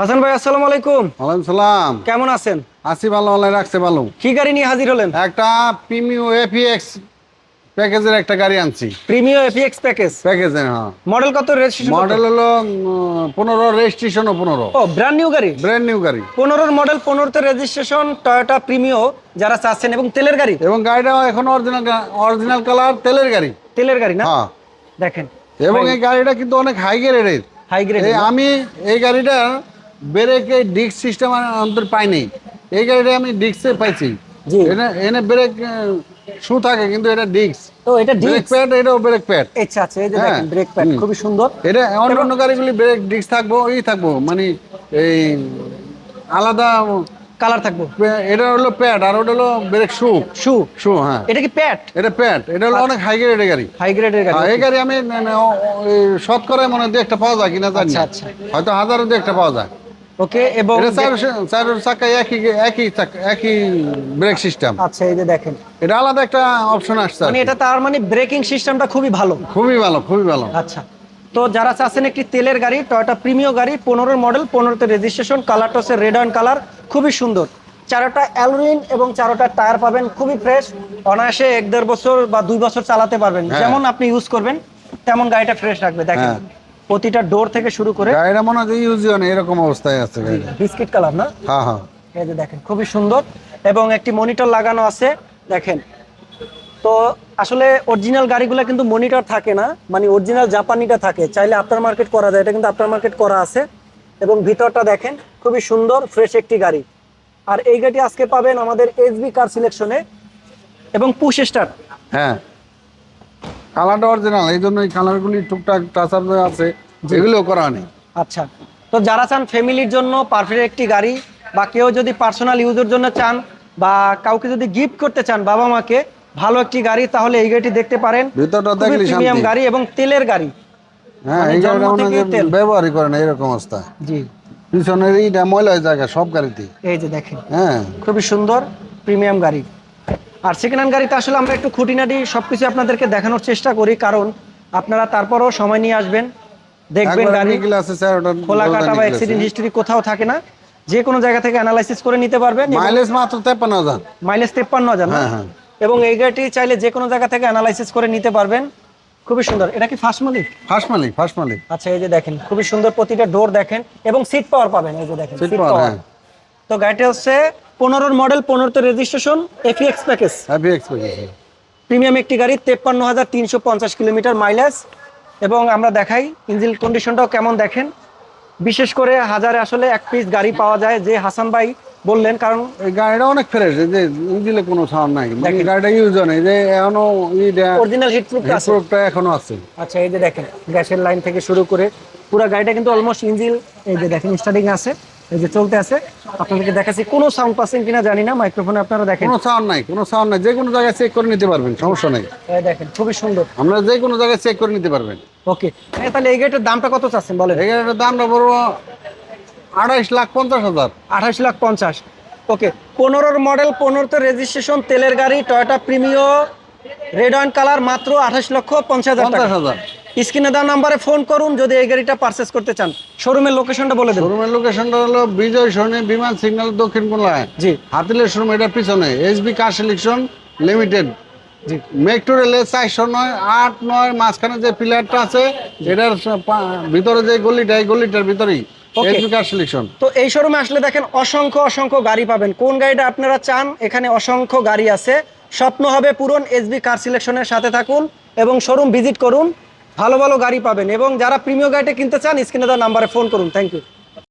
হাসান ভাই আসসালামু আলাইকুম। ওয়ালাইকুম সালাম। কেমন আছেন? আসি ভালো আল্লাহ রাখছে ভালো। কি গাড়ি নিয়ে হাজির হলেন? একটা প্রিমিও এপিএক্স প্যাকেজের একটা গাড়ি আনছি। প্রিমিও এফিএক্স প্যাকেজ প্যাকেজে হ্যাঁ। মডেল কত রেজিস্ট্রেশন মডেল হলো পনেরো রেজিস্ট্রেশনও পনেরো। ও ব্র্যান্ড নিউ গাড়ি? ব্র্যান্ড নিউ গাড়ি। পনেরোর মডেল পনেরোতে রেজিস্ট্রেশন টয়োটা প্রিমিও যারা চাচ্ছেন এবং তেলের গাড়ি? এবং গাড়িটা এখন অরিজিনাল অরিজিনাল কালার তেলের গাড়ি। তেলের গাড়ি না? হ্যাঁ। দেখেন। এবং এই গাড়িটা কিন্তু অনেক হাই গ্রেডের হাই গ্রেড আমি এই গাড়িটা ব্রেকে ডিস্ক সিস্টেম অন্তর পাইনি এই গাড়িটা আমি ডিস্কে পাইছি। এনে এনে ব্রেক শু থাকে কিন্তু এটা ডিস্ক তো এটা ব্রেক প্যাড এটাও ব্রেক প্যাড আচ্ছা আচ্ছা এই যে হ্যাঁ। দেখেন ব্রেক প্যাড খুবই সুন্দর। এটা অন্য অন্য গাড়িগুলি ব্রেক ডিস্ক থাকব এই থাকব মানে এই আলাদা কালার থাকব। এটা হলো প্যাড আর ওটা হলো ব্রেক শু শু শু হ্যাঁ। এটা কি প্যাড এটা প্যাড এটা হলো অনেক হাই গ্রেডের গাড়ি। হাই গ্রেডের গাড়ি হ্যাঁ, এই গাড়ি আমি না- না, ও- শতকরায় মনে হয় একটা পাওয়া যায় কিনা জানি আচ্ছা, আচ্ছা। হয়তো হাজারও দু একটা পাওয়া যায়। ওকে এবং চার চাকা একই একই একই ব্রেক সিস্টেম আচ্ছা এই যে দেখেন। এটা আলাদা একটা অপশন আসছে মানে এটা তার মানে ব্রেকিং সিস্টেমটা খুবই ভালো। খুবই ভালো খুবই ভালো। আচ্ছা। তো যারা চাচ্ছেন একটি তেলের গাড়ি টয়োটা প্রিমিয় গাড়ি পনেরোর মডেল পনেরোতে রেজিস্ট্রেশন কালারটা হচ্ছে রেড অ্যান্ড কালার খুবই সুন্দর। চারোটা অ্যালুমিন এবং চারোটা টায়ার পাবেন খুবই ফ্রেশ অনায়াসে এক দেড় বছর বা দুই বছর চালাতে পারবেন। হ্যাঁ। যেমন আপনি ইউজ করবেন তেমন গাড়িটা ফ্রেশ রাখবে দেখেন। হ্যাঁ। প্রতিটা ডোর থেকে শুরু করে গাড়িটা মনে হয় ইউজই হয় না এরকম অবস্থায় আছে বিস্কিট কালার না? হ্যাঁ হ্যাঁ। এই যে দেখেন খুবই সুন্দর। এবং একটি মনিটর লাগানো আছে দেখেন। তো আসলে অরিজিনাল গাড়িগুলো কিন্তু মনিটর থাকে না মানে অরিজিনাল জাপানিটা থাকে। চাইলে আফটার মার্কেট করা যায় এটা কিন্তু আফটার মার্কেট করা আছে। এবং ভিতরটা দেখেন খুবই সুন্দর ফ্রেশ একটি গাড়ি। আর এই গাড়ি আজকে পাবেন আমাদের এসবি কার সিলেকশনে এবং পুশ স্টার হ্যাঁ। কালারটা অরিজিনাল এই জন্য এই কালারগুলি টুকটাক টাচার আছে যেগুলো করা নেই আচ্ছা তো যারা চান ফ্যামিলির জন্য পারফেক্ট একটি গাড়ি বা কেউ যদি পার্সোনাল ইউজের জন্য চান বা কাউকে যদি গিফট করতে চান বাবা মাকে ভালো একটি গাড়ি তাহলে এই গাড়িটি দেখতে পারেন। ভিতরটা দেখলে প্রিমিয়াম গাড়ি এবং তেলের গাড়ি। হ্যাঁ মানে এই গাড়িটা মনে তেল। ব্যবহারই করে না এরকম অবস্থা। জি। পিছনের এইটা ময়লা হয়ে জায়গা সব গাড়িতে এই যে দেখেন। হ্যাঁ। খুবই সুন্দর প্রিমিয়াম গাড়ি। আর সেকেন্ড হ্যান্ড গাড়িতে আসলে আমরা একটু খুঁটিনাটি সবকিছু আপনাদেরকে দেখানোর চেষ্টা করি কারণ আপনারা তারপরও সময় নিয়ে আসবেন দেখবেন গাড়ি খোলা কাটা বা অ্যাক্সিডেন্ট হিস্ট্রি কোথাও থাকে না যে কোনো জায়গা থেকে অ্যানালাইসিস করে নিতে পারবেন মাইলেজ মাত্র তেপ্পান্ন হাজার। মাইলেজ তেপ্পান্ন হাজার হ্যাঁ, হ্যাঁ। এবং এই গাড়িটি চাইলে যে কোনো জায়গা থেকে অ্যানালাইসিস করে নিতে পারবেন খুবই সুন্দর। এটা কি ফার্স্ট মালিক? ফার্স্ট মালিক ফার্স্ট মালিক। আচ্ছা এই যে দেখেন খুবই সুন্দর প্রতিটা ডোর দেখেন এবং সিট পাওয়ার পাবেন এই যে দেখেন সিট পাওয়ার হ্যাঁ। তো গাড়িটা হচ্ছে পনেরোর মডেল পনেরোতে registration F X package happy expectation premium একটি গাড়ি তেপ্পান্ন হাজার তিনশো পঞ্চাশ কিলোমিটার মাইলেজ এবং আমরা দেখাই ইঞ্জিন কন্ডিশনটাও কেমন দেখেন। বিশেষ করে হাজারে আসলে এক পিস গাড়ি পাওয়া যায় যে হাসান ভাই বললেন কারণ এই গাড়িটা অনেক ফ্রেশ যে ইঞ্জিনে কোনো সাউন্ড নাই। মানে দেখেন। গাড়িটা ইউজ হয় যে এখনও অরিজিনাল হিট প্রুফ আছে। প্রোডাক্টটা এখনও আছে। আচ্ছা এই যে দেখেন গ্যাসের লাইন থেকে শুরু করে পুরো গাড়িটা কিন্তু অলমোস্ট ইঞ্জিন এই যে দেখেন স্টার্টিং আছে। এই যে চলতে আছে আপনাদেরকে দেখাচ্ছি কোনো সাউন্ড পাচ্ছেন কিনা জানি না মাইক্রোফোনে আপনারা দেখেন। কোনো সাউন্ড নাই কোনো সাউন্ড নাই যে কোনো জায়গায় চেক করে নিতে পারবেন সমস্যা নেই। এই দেখেন খুবই সুন্দর। আমরা যে কোনো জায়গায় চেক করে নিতে পারবেন। ওকে তাহলে এই গাড়িটার দামটা কত চাচ্ছেন বলেন? এই গাড়িটার দামটা পড়ব আড়াইশ লাখ পঞ্চাশ হাজার। আঠাশ লাখ পঞ্চাশ। ওকে পনেরোর মডেল পনেরোতে রেজিস্ট্রেশন তেলের গাড়ি Toyota Premio red and colour মাত্র আঠাশ লক্ষ পঞ্চাশ হাজার পঞ্চাশ হাজার। স্ক্রিনে দেওয়া নাম্বারে ফোন করুন যদি এই গাড়িটা পারচেস করতে চান। শোরুমের লোকেশনটা বলে দেবো শোরুমের লোকেশনটা হলো বিজয় সরণি বিমান সিগন্যাল দক্ষিণ কোলায় জি। হাতিলের শোরুম এটার পিছনে। SB car selection limited ji. Metro রেলে চারশো নয় আট নয় মাঝখানে যে পিলারটা আছে এটার ভিতরে যে গলিটা এই গলিটার ভিতরেই। তো এই শোরুমে আসলে দেখেন অসংখ্য অসংখ্য গাড়ি পাবেন। কোন গাড়িটা আপনারা চান এখানে অসংখ্য গাড়ি আছে। স্বপ্ন হবে পূরণ এসবি কার সিলেকশনের সাথে থাকুন এবং শোরুম ভিজিট করুন। ভালো ভালো গাড়ি পাবেন এবং যারা প্রিমিয় গাড়িটা কিনতে চান, স্ক্রিনে দেওয়া নাম্বারে ফোন করুন। Thank you